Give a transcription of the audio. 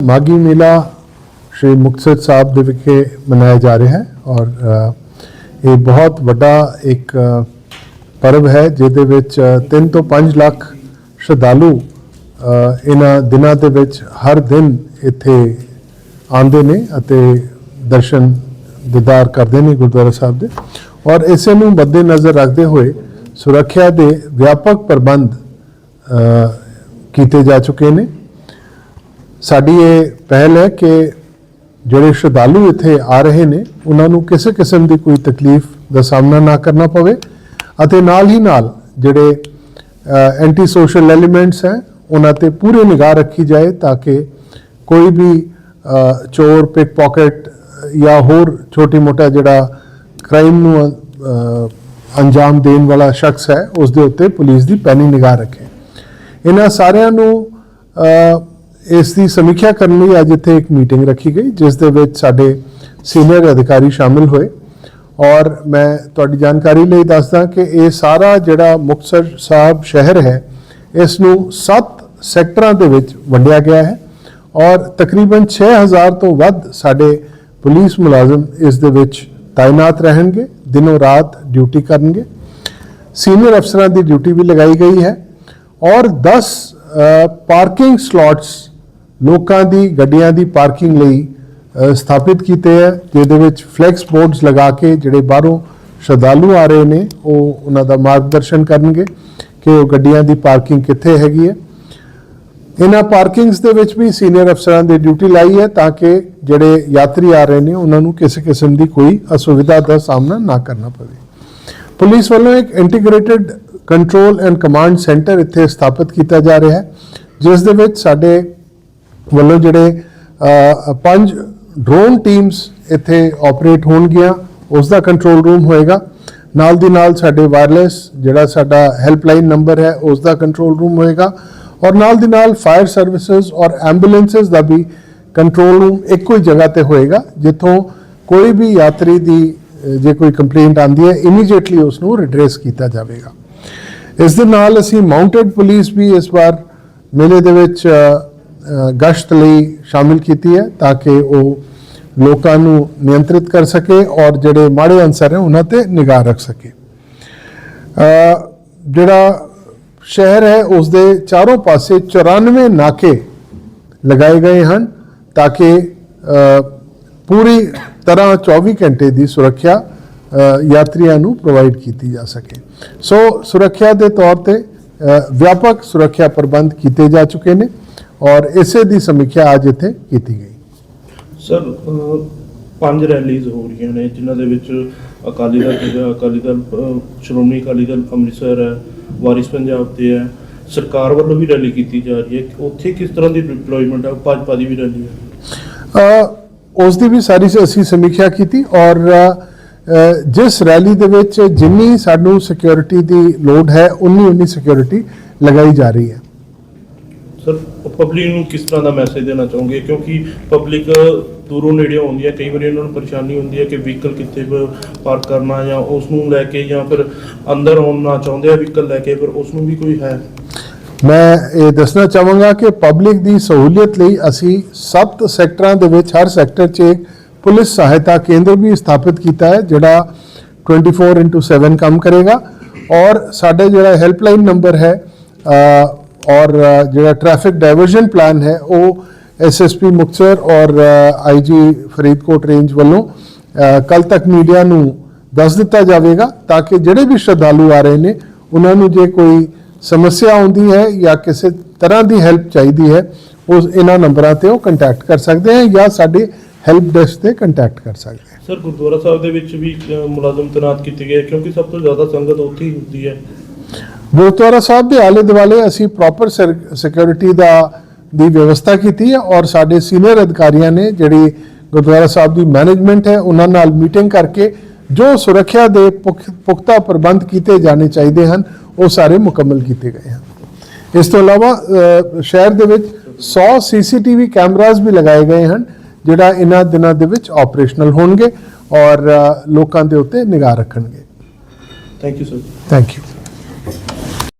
ਮਾਗੀ ਮੇਲਾ ਸ਼੍ਰੀ ਮੁਕਤਸਰ ਸਾਹਿਬ ਦੇ ਵਿਖੇ ਮਨਾਇਆ ਜਾ ਰਿਹਾ ਹੈ ਔਰ ਇਹ ਬਹੁਤ ਵੱਡਾ ਇੱਕ ਅ, ਪਰਵ ਹੈ ਜਿਹਦੇ ਵਿੱਚ 3 ਤੋਂ 5 ਲੱਖ ਸ਼ਰਧਾਲੂ ਇਹਨਾਂ ਦਿਨਾਂ ਦੇ ਵਿੱਚ ਹਰ ਦਿਨ ਇੱਥੇ ਆਉਂਦੇ ਨੇ ਅਤੇ ਦਰਸ਼ਨ ਦੀਦਾਰ ਕਰਦੇ ਨੇ ਗੁਰਦੁਆਰਾ ਸਾਹਿਬ ਦੇ। ਔਰ ਇਸੇ ਨੂੰ ਮੱਦੇ ਨਜ਼ਰ ਰੱਖਦੇ ਹੋਏ ਸੁਰੱਖਿਆ ਦੇ ਵਿਆਪਕ ਪ੍ਰਬੰਧ ਕੀਤੇ ਜਾ ਚੁੱਕੇ ਨੇ। ਸਾਡੀ ਇਹ ਪਹਿਲ ਹੈ ਕਿ ਜਿਹੜੇ ਸ਼ਰਧਾਲੂ ਇੱਥੇ ਆ ਰਹੇ ਨੇ, ਉਹਨਾਂ ਨੂੰ ਕਿਸੇ ਕਿਸਮ ਦੀ ਕੋਈ ਤਕਲੀਫ ਦਾ ਸਾਹਮਣਾ ਨਾ ਕਰਨਾ ਪਵੇ ਅਤੇ ਨਾਲ ਹੀ ਨਾਲ ਜਿਹੜੇ ਐਂਟੀ ਸੋਸ਼ਲ ਐਲੀਮੈਂਟਸ ਹੈ, ਉਹਨਾਂ ਤੇ ਪੂਰੀ ਨਿਗਾਹ ਰੱਖੀ ਜਾਏ ਤਾਂ ਕਿ ਕੋਈ ਵੀ ਚੋਰ ਪਿਕ ਪਾਕਟ ਜਾਂ ਹੋਰ ਛੋਟੀ ਮੋਟਾ ਜਿਹੜਾ ਕ੍ਰਾਈਮ ਨੂੰ ਅੰਜਾਮ ਦੇਣ ਵਾਲਾ ਸ਼ਖਸ ਹੈ, ਉਸ ਦੇ ਉੱਤੇ ਪੁਲਿਸ ਦੀ ਪੈਣੀ ਨਿਗਾਹ ਰੱਖੇ। ਇਹਨਾਂ ਸਾਰਿਆਂ ਨੂੰ ਇਸ ਦੀ ਸਮੀਖਿਆ ਕਰਨ ਲਈ ਅੱਜ ਇੱਥੇ ਇੱਕ ਮੀਟਿੰਗ ਰੱਖੀ ਗਈ, ਜਿਸ ਦੇ ਵਿੱਚ ਸਾਡੇ ਸੀਨੀਅਰ ਅਧਿਕਾਰੀ ਸ਼ਾਮਿਲ ਹੋਏ। ਔਰ ਮੈਂ ਤੁਹਾਡੀ ਜਾਣਕਾਰੀ ਲਈ ਦੱਸਦਾ ਕਿ ਇਹ ਸਾਰਾ ਜਿਹੜਾ ਮੁਕਤਸਰ ਸਾਹਿਬ ਸ਼ਹਿਰ ਹੈ, ਇਸ ਨੂੰ 7 ਸੈਕਟਰਾਂ ਦੇ ਵਿੱਚ ਵੰਡਿਆ ਗਿਆ ਹੈ। ਔਰ ਤਕਰੀਬਨ 6000 ਤੋਂ ਵੱਧ ਸਾਡੇ ਪੁਲਿਸ ਮੁਲਾਜ਼ਮ ਇਸ ਦੇ ਵਿੱਚ ਤਾਇਨਾਤ ਰਹਿਣਗੇ, ਦਿਨੋਂ ਰਾਤ ਡਿਊਟੀ ਕਰਨਗੇ। ਸੀਨੀਅਰ ਅਫਸਰਾਂ ਦੀ ਡਿਊਟੀ ਵੀ ਲਗਾਈ ਗਈ ਹੈ। ਔਰ 10 ਪਾਰਕਿੰਗ ਸਲੋਟਸ ਲੋਕਾਂ ਦੀ ਗੱਡੀਆਂ ਦੀ ਪਾਰਕਿੰਗ ਲਈ ਸਥਾਪਿਤ ਕੀਤੇ ਹੈ, ਜਿਹਦੇ ਵਿੱਚ ਫਲੈਕਸ ਬੋਰਡਸ ਲਗਾ ਕੇ ਜਿਹੜੇ ਬਾਹਰੋਂ ਸ਼ਰਧਾਲੂ ਆ ਰਹੇ ਨੇ, ਉਹ ਉਹਨਾਂ ਦਾ ਮਾਰਗਦਰਸ਼ਨ ਕਰਨਗੇ ਕਿ ਉਹ ਗੱਡੀਆਂ ਦੀ ਪਾਰਕਿੰਗ ਕਿੱਥੇ ਹੈਗੀ ਹੈ। ਇਹਨਾਂ ਪਾਰਕਿੰਗਸ ਦੇ ਵਿੱਚ ਵੀ ਸੀਨੀਅਰ ਅਫਸਰਾਂ ਦੀ ਡਿਊਟੀ ਲਾਈ ਹੈ ਤਾਂ ਕਿ ਜਿਹੜੇ ਯਾਤਰੀ ਆ ਰਹੇ ਨੇ, ਉਹਨਾਂ ਨੂੰ ਕਿਸੇ ਕਿਸਮ ਦੀ ਕੋਈ ਅਸੁਵਿਧਾ ਦਾ ਸਾਹਮਣਾ ਨਾ ਕਰਨਾ ਪਵੇ। ਪੁਲਿਸ ਵੱਲੋਂ ਇੱਕ integrated control and command centre ਇੱਥੇ ਸਥਾਪਿਤ ਕੀਤਾ ਜਾ ਰਿਹਾ ਹੈ, ਜਿਸ ਦੇ ਵਿੱਚ ਸਾਡੇ ਵੱਲੋਂ ਜਿਹੜੇ ਪੰਜ ਡਰੋਨ ਟੀਮਸ ਇੱਥੇ ਆਪਰੇਟ ਹੋਣਗੀਆਂ ਉਸ ਦਾ ਕੰਟਰੋਲ ਰੂਮ ਹੋਏਗਾ। ਨਾਲ ਦੀ ਨਾਲ ਸਾਡੇ ਵਾਇਰਲੈਸ ਜਿਹੜਾ ਸਾਡਾ ਹੈਲਪਲਾਈਨ ਨੰਬਰ ਹੈ ਉਸ ਦਾ ਕੰਟਰੋਲ ਰੂਮ ਹੋਏਗਾ। ਔਰ ਨਾਲ ਦੀ ਨਾਲ ਫਾਇਰ ਸਰਵਿਸਿਜ਼ ਔਰ ਐਂਬੂਲੈਂਸਸ ਦਾ ਵੀ ਕੰਟਰੋਲ ਰੂਮ ਇੱਕੋ ਹੀ ਜਗ੍ਹਾ ਤੇ ਹੋਏਗਾ, ਜਿੱਥੋਂ ਕੋਈ ਵੀ ਯਾਤਰੀ ਦੀ ਜੇ ਕੋਈ ਕੰਪਲੇਂਟ ਆਂਦੀ ਹੈ ਇਮੀਡੀਏਟਲੀ ਉਸ ਨੂੰ ਰਿਡਰੈਸ ਕੀਤਾ ਜਾਵੇਗਾ। ਇਸ ਦੇ ਨਾਲ ਅਸੀਂ ਮਾਊਂਟਡ ਪੁਲਿਸ ਵੀ ਇਸ ਵਾਰ ਮੇਲੇ ਦੇ ਵਿੱਚ ਗਸ਼ਤ ਲਈ ਸ਼ਾਮਿਲ ਕੀਤੀ ਹੈ ਤਾਂ ਕਿ ਉਹ ਲੋਕਾਂ ਨੂੰ ਨਿਯੰਤਰਿਤ ਕਰ ਸਕੇ ਔਰ ਜਿਹੜੇ ਮਾੜੇ ਅਨਸਰ ਹੈ ਉਹਨਾਂ ਤੇ ਨਿਗਾਹ ਰੱਖ ਸਕੇ। ਜਿਹੜਾ ਸ਼ਹਿਰ ਹੈ ਉਸ ਦੇ ਚਾਰੋਂ ਪਾਸੇ 94 ਨਾਕੇ ਲਗਾਏ ਗਏ ਹਨ ਤਾਂ ਕਿ ਪੂਰੀ ਤਰ੍ਹਾਂ 24 ਘੰਟੇ ਦੀ ਸੁਰੱਖਿਆ ਯਾਤਰੀਆਂ ਨੂੰ ਪ੍ਰੋਵਾਈਡ ਕੀਤੀ ਜਾ ਸਕੇ। ਸੋ ਸੁਰੱਖਿਆ ਦੇ ਤੌਰ ਤੇ ਵਿਆਪਕ ਸੁਰੱਖਿਆ ਪ੍ਰਬੰਧ ਕੀਤੇ ਜਾ ਚੁੱਕੇ ਨੇ। ਔਰ ਇਸੇ ਦੀ ਸਮੀਖਿਆ ਅੱਜ ਇੱਥੇ ਕੀਤੀ ਗਈ। ਸਰ ਪੰਜ ਰੈਲੀਜ਼ ਹੋ ਰਹੀਆਂ ਨੇ ਜਿਨ੍ਹਾਂ ਦੇ ਵਿੱਚ ਅਕਾਲੀ ਦਲ ਹੈਗਾ ਅਕਾਲੀ ਦਲ ਸ਼੍ਰੋਮਣੀ ਅਕਾਲੀ ਦਲ ਅੰਮ੍ਰਿਤਸਰ ਹੈ ਵਾਰਿਸ ਪੰਜਾਬ ਤੇ ਹੈ। ਸਰਕਾਰ ਵੱਲੋਂ ਵੀ ਰੈਲੀ ਕੀਤੀ ਜਾ ਰਹੀ ਹੈ। ਉੱਥੇ ਕਿਸ ਤਰ੍ਹਾਂ ਦੀ ਡਿਪਲੋਇਮੈਂਟ ਹੈ? ਭਾਜਪਾ ਦੀ ਵੀ ਰੈਲੀ ਹੈ। ਉਸ ਦੀ ਵੀ ਸਾਰੀ ਸ- ਅਸੀਂ ਸਮੀਖਿਆ ਕੀਤੀ ਔਰ ਜਿਸ ਰੈਲੀ ਦੇ ਵਿੱਚ ਜਿੰਨੀ ਸਾਨੂੰ ਸਿਕਿਉਰਿਟੀ ਦੀ ਲੋਡ ਹੈ ਉਨੀ ਉਨੀ ਸਿਕਿਉਰਿਟੀ ਲਗਾਈ ਜਾ ਰਹੀ ਹੈ। ਸਰ ਪਬਲਿਕ ਨੂੰ ਕਿਸ ਤਰ੍ਹਾਂ ਦਾ ਮੈਸੇਜ ਦੇਣਾ ਚਾਹੋਗੇ? ਕਿਉਂਕਿ ਪਬਲਿਕ ਦੂਰੋਂ ਨੇੜੇ ਆਉਂਦੀ ਹੈ, ਕਈ ਵਾਰੀ ਉਹਨਾਂ ਨੂੰ ਪਰੇਸ਼ਾਨੀ ਹੁੰਦੀ ਹੈ ਕਿ ਵਹੀਕਲ ਕਿੱਥੇ ਪਾਰਕ ਕਰਨਾ ਜਾਂ ਉਸ ਨੂੰ ਲੈ ਕੇ ਜਾਂ ਫਿਰ ਅੰਦਰ ਆਉਣਾ ਚਾਹੁੰਦੇ ਆ ਵਹੀਕਲ ਲੈ ਕੇ, ਫਿਰ ਉਸ ਨੂੰ ਵੀ ਕੋਈ ਹੈ? ਮੈਂ ਇਹ ਦੱਸਣਾ ਚਾਹਾਂਗਾ ਕਿ ਪਬਲਿਕ ਦੀ ਸਹੂਲੀਅਤ ਲਈ ਅਸੀਂ ਸੱਤ ਸੈਕਟਰਾਂ ਦੇ ਵਿੱਚ, ਹਰ ਸੈਕਟਰ 'ਚ ਪੁਲਿਸ ਸਹਾਇਤਾ ਕੇਂਦਰ ਵੀ ਸਥਾਪਿਤ ਕੀਤਾ ਹੈ, ਜਿਹੜਾ 24/7 ਕੰਮ ਕਰੇਗਾ। ਔਰ ਸਾਡੇ ਜਿਹੜਾ ਹੈਲਪਲਾਈਨ ਨੰਬਰ ਹੈ ਔਰ ਜਿਹੜਾ ਟ੍ਰੈਫਿਕ ਡਾਇਵਰਜਨ ਪਲਾਨ ਹੈ, ਉਹ ਐਸਐਸਪੀ ਮੁਕਤਸਰ ਔਰ ਆਈਜੀ ਫਰੀਦਕੋਟ ਰੇਂਜ ਵੱਲੋਂ ਕੱਲ ਤੱਕ ਮੀਡੀਆ ਨੂੰ ਦੱਸ ਦਿੱਤਾ ਜਾਵੇਗਾ ਤਾਂ ਕਿ ਜਿਹੜੇ ਵੀ ਸ਼ਰਧਾਲੂ ਆ ਰਹੇ ਨੇ, ਉਹਨਾਂ ਨੂੰ ਜੇ ਕੋਈ ਸਮੱਸਿਆ ਆਉਂਦੀ ਹੈ ਜਾਂ ਕਿਸੇ ਤਰ੍ਹਾਂ ਦੀ ਹੈਲਪ ਚਾਹੀਦੀ ਹੈ, ਉਸ, ਇਹਨਾਂ ਨੰਬਰਾਂ ਤੇ ਉਹ ਕੰਟੈਕਟ ਕਰ ਸਕਦੇ ਹੈ ਜਾਂ ਸਾਡੇ ਹੈਲਪ ਡੈਸਕ ਤੇ ਕੰਟੈਕਟ ਕਰ ਸਕਦੇ ਹੈ। ਸਰ, ਗੁਰਦੁਆਰਾ ਸਾਹਿਬ ਦੇ ਵਿੱਚ ਵੀ ਮੁਲਾਜ਼ਮ ਤੈਨਾਤ ਕੀਤੇ ਗਏ ਕਿਉਂਕਿ ਸਭ ਤੋਂ ਜ਼ਿਆਦਾ ਸੰਗਤ ਉੱਥੇ ਹੀ ਹੁੰਦੀ ਹੈ। ਗੁਰਦੁਆਰਾ ਸਾਹਿਬ ਦੇ ਆਲੇ ਦੁਆਲੇ ਅਸੀਂ ਪ੍ਰੋਪਰ ਸਿਕਿਉਰਿਟੀ ਦਾ ਦੀ ਵਿਵਸਥਾ ਕੀਤੀ ਹੈ ਔਰ ਸਾਡੇ ਸੀਨੀਅਰ ਅਧਿਕਾਰੀਆਂ ਨੇ ਜਿਹੜੀ ਗੁਰਦੁਆਰਾ ਸਾਹਿਬ ਦੀ ਮੈਨੇਜਮੈਂਟ ਹੈ ਉਹਨਾਂ ਨਾਲ ਮੀਟਿੰਗ ਕਰਕੇ ਜੋ ਸੁਰੱਖਿਆ ਦੇ ਪੁਖ- ਪੁਖਤਾ ਪ੍ਰਬੰਧ ਕੀਤੇ ਜਾਣੇ ਚਾਹੀਦੇ ਹਨ ਉਹ ਸਾਰੇ ਮੁਕੰਮਲ ਕੀਤੇ ਗਏ ਹਨ। ਇਸ ਤੋਂ ਇਲਾਵਾ ਸ਼ਹਿਰ ਦੇ ਵਿੱਚ 100 ਸੀਸੀਟੀਵੀ ਕੈਮਰਾਜ਼ ਵੀ ਲਗਾਏ ਗਏ ਹਨ ਜਿਹੜਾ ਇਹਨਾਂ ਦਿਨਾਂ ਦੇ ਵਿੱਚ ਆਪਰੇਸ਼ਨਲ ਹੋਣਗੇ ਔਰ ਲੋਕਾਂ ਦੇ ਉੱਤੇ ਨਿਗਾਹ ਰੱਖਣਗੇ। Thank you sir thank you